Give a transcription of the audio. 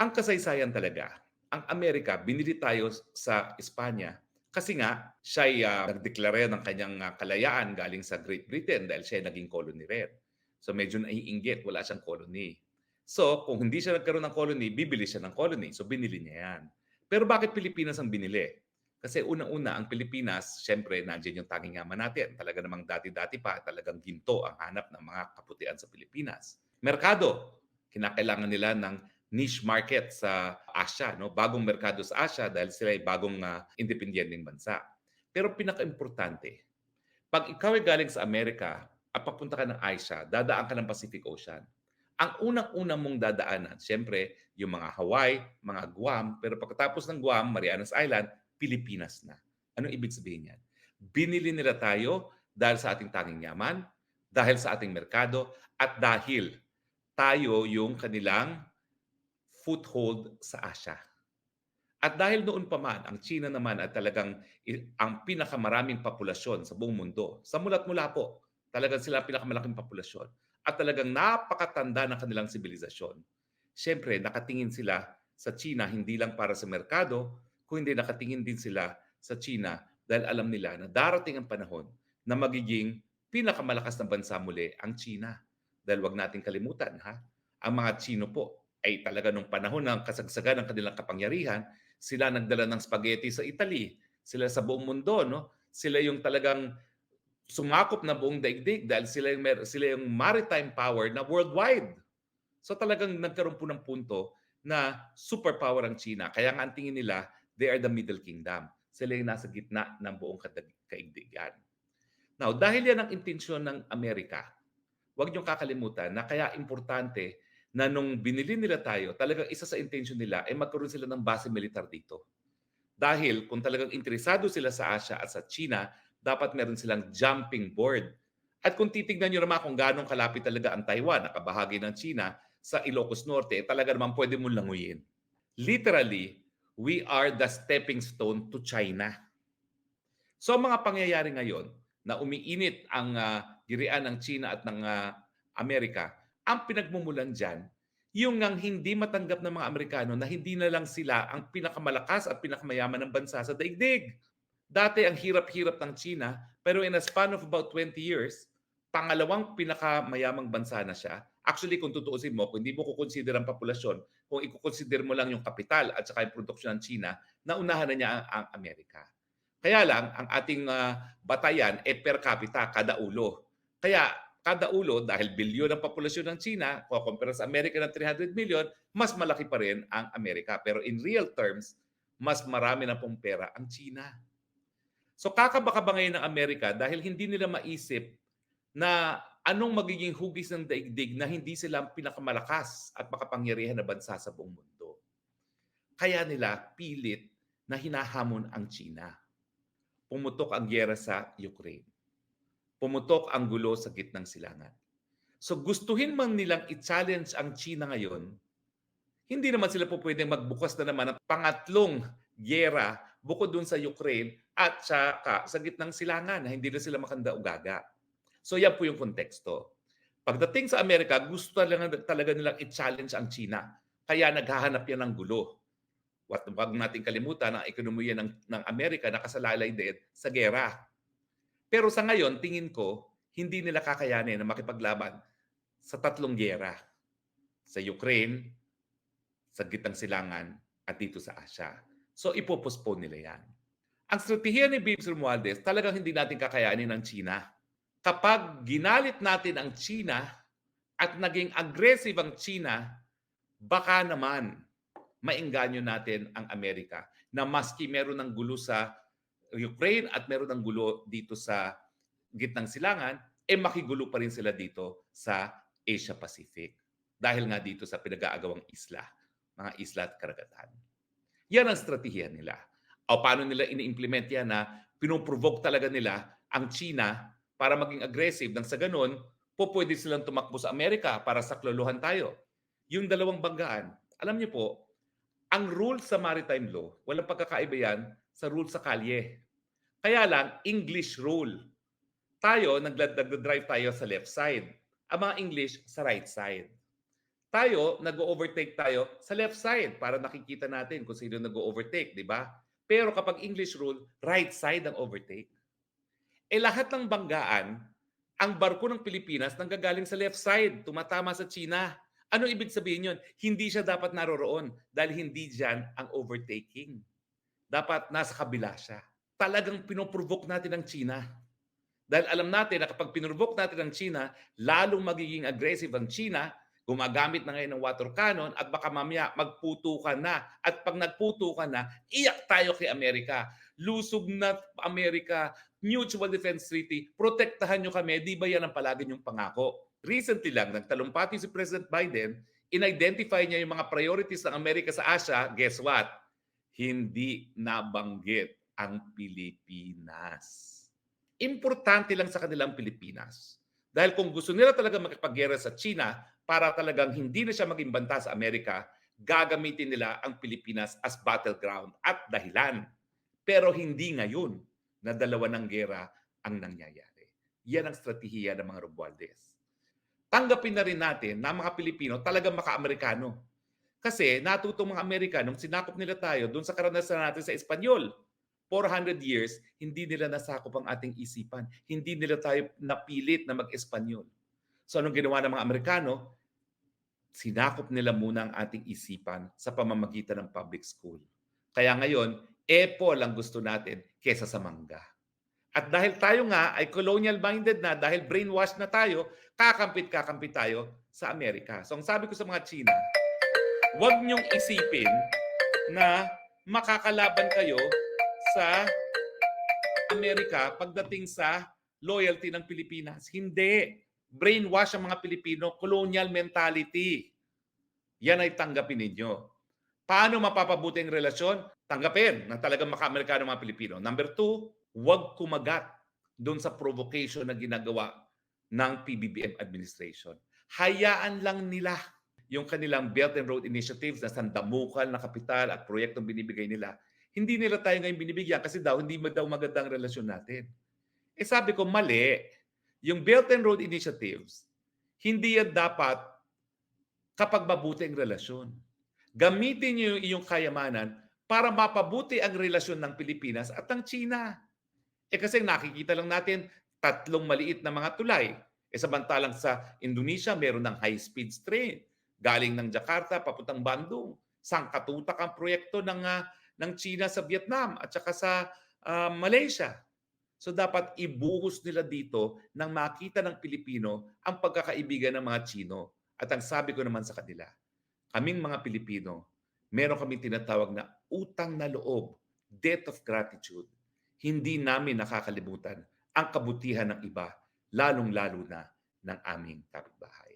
Ang kasaysayan talaga, ang Amerika, binili tayo sa Espanya kasi nga siya'y uh, nagdeklara ng kanyang uh, kalayaan galing sa Great Britain dahil siya naging colony rin. So medyo naiinggit, wala siyang colony. So kung hindi siya nagkaroon ng colony, bibili siya ng colony. So binili niya yan. Pero bakit Pilipinas ang binili? Kasi unang-una, ang Pilipinas, syempre, nandiyan yung tanging yaman natin. Talaga namang dati-dati pa, talagang ginto ang hanap ng mga kaputian sa Pilipinas. Merkado, kinakailangan nila ng niche market sa Asia, no? Bagong merkado sa Asia dahil sila ay bagong uh, independenteng bansa. Pero pinaka-importante, pag ikaw ay galing sa Amerika at papunta ka ng Asia, dadaan ka ng Pacific Ocean. Ang unang-unang mong dadaanan, siyempre, yung mga Hawaii, mga Guam, pero pagkatapos ng Guam, Marianas Island, Pilipinas na. Anong ibig sabihin yan? Binili nila tayo dahil sa ating tanging yaman, dahil sa ating merkado, at dahil tayo yung kanilang foothold sa Asia. At dahil noon pa man, ang China naman ay talagang ang pinakamaraming populasyon sa buong mundo. Sa mulat mula po, talagang sila ang pinakamalaking populasyon. At talagang napakatanda ng kanilang sibilisasyon. Siyempre, nakatingin sila sa China hindi lang para sa merkado, kundi nakatingin din sila sa China dahil alam nila na darating ang panahon na magiging pinakamalakas na bansa muli ang China. Dahil wag nating kalimutan, ha? Ang mga Chino po ay talaga nung panahon ng kasagsagan ng kanilang kapangyarihan, sila nagdala ng spaghetti sa Italy. Sila sa buong mundo, no? Sila yung talagang sumakop na buong daigdig dahil sila yung, sila yung maritime power na worldwide. So talagang nagkaroon po ng punto na superpower ang China. Kaya nga ang tingin nila, they are the middle kingdom. Sila yung nasa gitna ng buong kaigdigan. Now, dahil yan ang intensyon ng Amerika, huwag niyong kakalimutan na kaya importante na nung binili nila tayo, talagang isa sa intention nila ay magkaroon sila ng base militar dito. Dahil kung talagang interesado sila sa Asia at sa China, dapat meron silang jumping board. At kung titignan nyo naman kung gano'ng kalapit talaga ang Taiwan, nakabahagi ng China, sa Ilocos Norte, eh, talaga naman pwede mong languyin. Literally, we are the stepping stone to China. So mga pangyayari ngayon na umiinit ang uh, girian ng China at ng uh, Amerika, ang pinagmumulan dyan, yung ngang hindi matanggap ng mga Amerikano na hindi na lang sila ang pinakamalakas at pinakamayaman ng bansa sa daigdig. Dati ang hirap-hirap ng China, pero in a span of about 20 years, pangalawang pinakamayamang bansa na siya. Actually, kung tutuusin mo, kung hindi mo kukonsider ang populasyon, kung ikukonsider mo lang yung kapital at saka yung produksyon ng China, naunahan na niya ang, ang Amerika. Kaya lang, ang ating uh, batayan e per capita kada ulo. Kaya kada ulo, dahil bilyon ang populasyon ng China, kumpara sa Amerika ng 300 million, mas malaki pa rin ang Amerika. Pero in real terms, mas marami na pong pera ang China. So kakabaka ba ngayon ng Amerika dahil hindi nila maisip na anong magiging hugis ng daigdig na hindi sila ang pinakamalakas at makapangyarihan na bansa sa buong mundo. Kaya nila pilit na hinahamon ang China. Pumutok ang gyera sa Ukraine pumutok ang gulo sa gitnang silangan. So gustuhin man nilang i-challenge ang China ngayon, hindi naman sila po pwedeng magbukas na naman ng pangatlong gyera bukod dun sa Ukraine at saka sa gitnang silangan na hindi na sila makanda ugaga. So yan po yung konteksto. Pagdating sa Amerika, gusto talaga, talaga nilang i-challenge ang China. Kaya naghahanap yan ng gulo. What, wag natin kalimutan ang ekonomiya ng, ng Amerika nakasalalay din sa gera pero sa ngayon, tingin ko, hindi nila kakayanin na makipaglaban sa tatlong gyera. Sa Ukraine, sa gitang silangan, at dito sa Asia. So ipopospone nila yan. Ang strategiya ni Bibs Romualdez, talagang hindi natin kakayanin ng China. Kapag ginalit natin ang China at naging aggressive ang China, baka naman maingganyo natin ang Amerika na maski meron ng gulo sa Ukraine at meron ng gulo dito sa gitnang silangan, eh makigulo pa rin sila dito sa Asia Pacific. Dahil nga dito sa pinag-aagawang isla, mga isla at karagatan. Yan ang strategiya nila. O paano nila ini-implement yan na pinoprovoke talaga nila ang China para maging aggressive nang sa ganun, po pwede silang tumakbo sa Amerika para sakloluhan tayo. Yung dalawang banggaan, alam niyo po, ang rule sa maritime law, walang pagkakaiba yan sa rule sa kalye. Kaya lang, English rule. Tayo, nagdadrive tayo sa left side. Ang mga English sa right side. Tayo, nag-overtake tayo sa left side para nakikita natin kung sino nag-overtake, di ba? Pero kapag English rule, right side ang overtake. Eh lahat ng banggaan, ang barko ng Pilipinas nanggagaling sa left side, tumatama sa China. Ano ibig sabihin yon? Hindi siya dapat naroroon dahil hindi diyan ang overtaking. Dapat nasa kabila siya. Talagang pinoprovoke natin ang China. Dahil alam natin na kapag pinrovoke natin ang China, lalong magiging aggressive ang China, gumagamit na ngayon ng water cannon at baka mamaya magputukan na. At pag nagputukan na, iyak tayo kay Amerika. Lusog na Amerika, Mutual Defense Treaty, protektahan nyo kami, di ba yan ang palagi nyong pangako? Recently lang, nagtalumpati si President Biden, in-identify niya yung mga priorities ng Amerika sa Asia, guess what? Hindi nabanggit ang Pilipinas. Importante lang sa kanilang Pilipinas. Dahil kung gusto nila talaga makipaggera sa China para talagang hindi na siya maging banta sa Amerika, gagamitin nila ang Pilipinas as battleground at dahilan. Pero hindi ngayon na dalawa ng gera ang nangyayari. Yan ang strategiya ng mga Romualdez. Tanggapin na rin natin na mga Pilipino talagang maka-Amerikano. Kasi natutong mga Amerikano, nung sinakop nila tayo doon sa karanasan natin sa Espanyol, 400 years, hindi nila nasakop ang ating isipan. Hindi nila tayo napilit na mag-Espanyol. So anong ginawa ng mga Amerikano? Sinakop nila muna ang ating isipan sa pamamagitan ng public school. Kaya ngayon, Apple ang gusto natin kesa sa mangga. At dahil tayo nga ay colonial-minded na, dahil brainwash na tayo, kakampit-kakampit tayo sa Amerika. So ang sabi ko sa mga China, huwag niyong isipin na makakalaban kayo sa Amerika pagdating sa loyalty ng Pilipinas. Hindi. Brainwash ang mga Pilipino, colonial mentality. Yan ay tanggapin ninyo. Paano mapapabuti ang relasyon? Tanggapin na talagang maka-Amerikano mga Pilipino. Number two, huwag kumagat doon sa provocation na ginagawa ng PBBM administration. Hayaan lang nila yung kanilang Belt and Road Initiatives na sandamukal na kapital at proyektong binibigay nila. Hindi nila tayo ngayon binibigyan kasi daw hindi daw magandang relasyon natin. Eh sabi ko, mali. Yung Belt and Road Initiatives, hindi yan dapat kapag mabuti ang relasyon. Gamitin niyo yung iyong kayamanan para mapabuti ang relasyon ng Pilipinas at ng China. Eh kasi nakikita lang natin tatlong maliit na mga tulay. Eh samantalang sa Indonesia, meron ng high-speed train galing ng Jakarta papuntang Bandung. Sangkatutak ang proyekto ng uh, ng China sa Vietnam at saka sa uh, Malaysia. So dapat ibuhos nila dito nang makita ng Pilipino ang pagkakaibigan ng mga Chino. At ang sabi ko naman sa kanila, kaming mga Pilipino, meron kaming tinatawag na utang na loob, debt of gratitude. Hindi namin nakakalimutan ang kabutihan ng iba, lalong-lalo na ng aming kapitbahay.